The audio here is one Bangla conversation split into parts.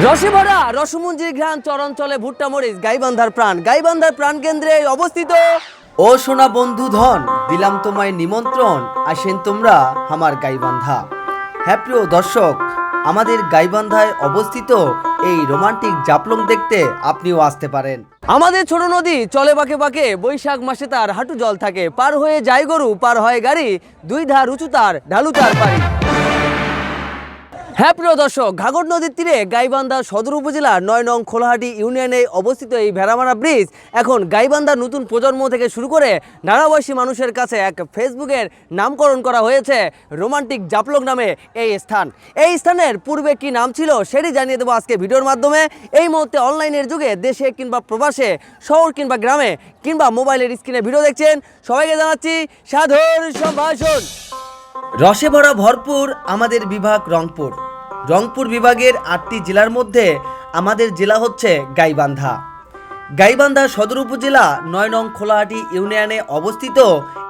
রসে ভরা রসমঞ্জির ঘ্রাণ চরঞ্চলে ভুট্টা মরিচ গাইবান্ধার প্রাণ। গাইবান্ধার প্রাণ কেন্দ্রে অবস্থিত। ও সোনা বন্ধু ধন দিলাম তোমায় নিমন্ত্রণ আসেন তোমরা আমার গাইবান্ধা। হ্যাঁ প্রিয় দর্শক আমাদের গাইবান্ধায় অবস্থিত এই রোমান্টিক জাপলং দেখতে আপনিও আসতে পারেন। আমাদের ছোট নদী চলে বাঁকে বাঁকে বৈশাখ মাসে তার হাঁটু জল থাকে। পার হয়ে যায় গরু পার হয় গাড়ি দুই ধার উঁচু তার ঢালু তার পারি হ্যাঁ প্রিয় দর্শক ঘাগর নদীর তীরে গাইবান্ধা সদর উপজেলার নয় নং খোলাহাটি ইউনিয়নে অবস্থিত এই ভেড়ামারা ব্রিজ এখন গাইবান্ধার নতুন প্রজন্ম থেকে শুরু করে নানাবয়সী মানুষের কাছে এক ফেসবুকের নামকরণ করা হয়েছে রোমান্টিক জাপলক নামে এই স্থান। এই স্থানের পূর্বে কি নাম ছিল সেটি জানিয়ে দেবো আজকে ভিডিওর মাধ্যমে। এই মুহূর্তে অনলাইনের যুগে দেশে কিংবা প্রবাসে, শহর কিংবা গ্রামে কিংবা মোবাইলের স্ক্রিনে ভিডিও দেখছেন। সবাইকে জানাচ্ছি সাধুর সম্ভাষণ। রসে ভরা ভরপুর আমাদের বিভাগ রংপুর। রংপুর বিভাগের আটটি জেলার মধ্যে আমাদের জেলা হচ্ছে গাইবান্ধা। গাইবান্ধা সদর উপজেলা নয় নং খোলাহাটি ইউনিয়নে অবস্থিত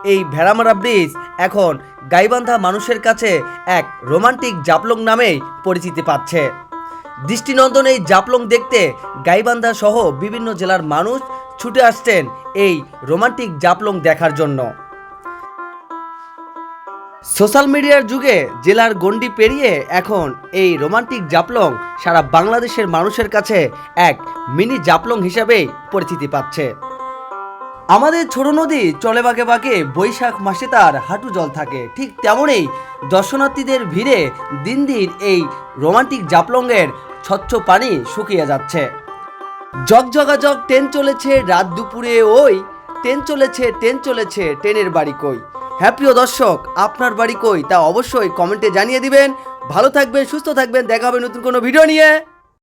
এই ভেড়ামারা ব্রিজ এখন গাইবান্ধা মানুষের কাছে এক রোমান্টিক জাপলং নামেই পরিচিতি পাচ্ছে। দৃষ্টিনন্দন এই জাপলং দেখতে গাইবান্ধা সহ বিভিন্ন জেলার মানুষ ছুটে আসছেন এই রোমান্টিক জাপলং দেখার জন্য। সোশ্যাল মিডিয়ার যুগে জেলার গণ্ডি পেরিয়ে এখন এই রোমান্টিক জাপলং সারা বাংলাদেশের মানুষের কাছে এক মিনি জাপলং হিসাবেই পরিচিতি পাচ্ছে। আমাদের ছোট নদী চলে বাঁকে বাঁকে বৈশাখ মাসে তার হাঁটু জল থাকে। ঠিক তেমনই দর্শনার্থীদের ভিড়ে দিন দিন এই রোমান্টিক জাপলংয়ের স্বচ্ছ পানি শুকিয়ে যাচ্ছে। জগজগাজগ ট্রেন চলেছে, রাত দুপুরে ওই ট্রেন চলেছে ট্রেন চলেছে, ট্রেনের বাড়ি কই। হ্যাঁ প্রিয় দর্শক, আপনার বাড়ি কই তা অবশ্যই কমেন্টে জানিয়ে দিবেন। ভালো থাকবেন, সুস্থ থাকবেন, দেখা হবে নতুন কোনো ভিডিও নিয়ে।